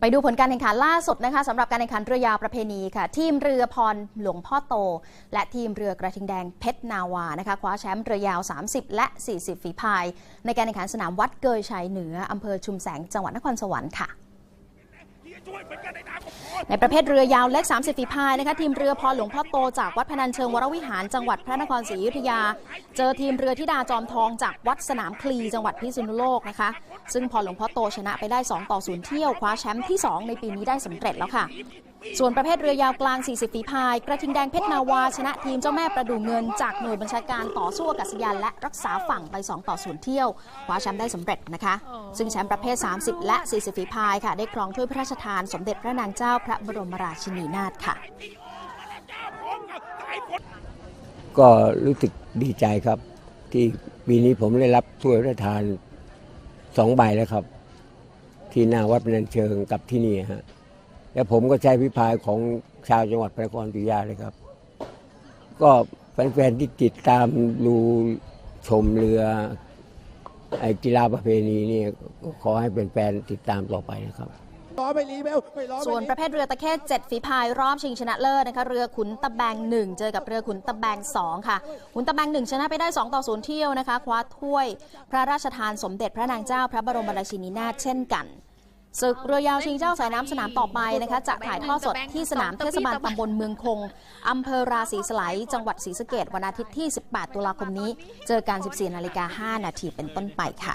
ไปดูผลการแข่งขันล่าสุดนะคะสำหรับการแข่งขันเรือยาวประเพณีค่ะ ทีมเรือพรหลวงพ่อโต และทีมเรือกระทิงแดงเพชรนาวานะคะคว้าแชมป์เรือยาว 30 และ 40 ฝีพาย ในการแข่งขันสนามวัดเกยชัยเหนืออำเภอชุมแสงจังหวัดนครสวรรค์ค่ะ ในประเภทเรือยาวเล็ก 30 ฝีพายนะคะทีมเรือพอหลวงพ่อโตจากวัดพนัญเชิงวรวิหารจังหวัดพระนครศรีอยุธยา เจอทีมเรือธิดาจอมทองจากวัดสนามคลีจังหวัดพิษณุโลกนะคะซึ่งพอหลวงพ่อโตชนะไปได้ 2 ต่อ 0 เที่ยวคว้าแชมป์ที่ 2 ในปีนี้ได้สำเร็จแล้วค่ะ ส่วนประเภทเรือยาวกลาง 40 ฝีพาย กระทิงแดงเพชรนาวา ชนะทีมเจ้าแม่ประดูเงิน จากหน่วยบัญชาการต่อสู้อากาศยานและรักษาฝั่งไป 2 ต่อ0เที่ยวคว้าแชมป์ได้สำเร็จนะคะ ซึ่งแชมป์ประเภท 30 และ 40 ฝีพายค่ะ ได้ครองถ้วยพระราชทานสมเด็จพระนางเจ้าพระบรมราชินีนาถค่ะ ก็รู้สึกดีใจครับ ที่ปีนี้ผมได้รับถ้วยพระราชทานสองใบแล้วครับ ที่หน้าวัดพนัญเชิงกับที่นี่ฮะ แล้วผมก็ใช้พิพายของชาวจังหวัดพระนครศรีอยุธยาเลยครับ ก็แฟนๆที่ติดตามดูชมเรือไอ้กีฬาประเพณีนี่ก็ขอให้เป็นแฟนๆติดตามต่อไปนะครับล้อไม่รีเบลไม่ล้อไม่ส่วนรีประเภทเรือตะเข้7ฝีพายรอบชิงชนะเลิศนะคะเรือขุนตะแบง1เจอกับเรือขุนตะแบง2ค่ะ ขุนตะแบง1ชนะไปได้2ต่อ0เที่ยวนะคะคว้าถ้วย พระราชทานสมเด็จพระนางเจ้าพระบรมราชินีนาถเช่นกัน ศึกเรือยาวชิงเจ้าสายน้ำสนามต่อไปนะคะจะถ่ายทอดสดที่สนามเทศบาลตำบลเมืองคงอำเภอราศีสไลจังหวัดศรีสะเกดวันอาทิตย์ที่ 18 ตุลาคมนี้ เจอกัน 14 นาฬิกา 5 นาทีเป็นต้นไปค่ะ